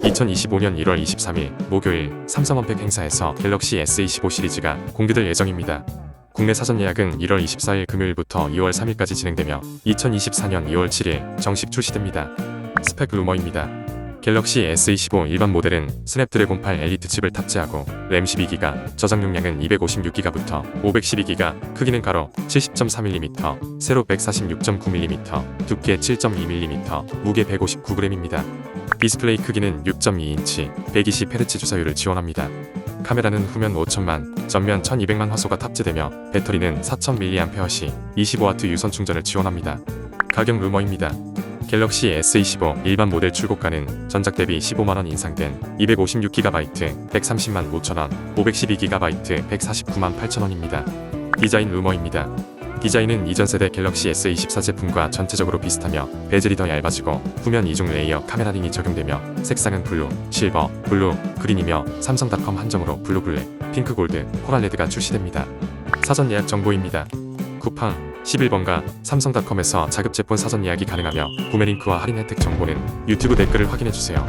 (2025년 1월 23일) 목요일 삼성원팩 행사에서 갤럭시 S25 시리즈가 공개될 예정입니다. 국내 사전 예약은 1월 24일 금요일부터 2월 3일까지 진행되며 2024년 2월 7일 정식 출시됩니다. 스펙 루머입니다. 갤럭시 S25 일반 모델은 스냅드래곤 8 엘리트 칩을 탑재하고 램 12기가, 저장 용량은 256기가부터 512기가, 크기는 가로 70.3mm, 세로 146.9mm, 두께 7.2mm, 무게 159g입니다. 디스플레이 크기는 6.2인치, 120Hz 주사율을 지원합니다. 카메라는 후면 5천만, 전면 1200만 화소가 탑재되며 배터리는 4000mAh 시 25W 유선 충전을 지원합니다. 가격 루머입니다. 갤럭시 S25 일반 모델 출고가는 전작 대비 15만원 인상된 256GB 130만 5천원, 512GB 149만 8천원입니다. 디자인 루머입니다. 디자인은 이전 세대 갤럭시 S24 제품과 전체적으로 비슷하며 베젤이 더 얇아지고 후면 이중 레이어 카메라 링이 적용되며 색상은 블루, 실버, 블루, 그린이며 삼성닷컴 한정으로 블루 블랙, 핑크 골드, 코랄 레드가 출시됩니다. 사전 예약 정보입니다. 쿠팡 11번가 삼성닷컴에서 자급제폰 사전 예약이 가능하며 구매 링크와 할인 혜택 정보는 유튜브 댓글을 확인해 주세요.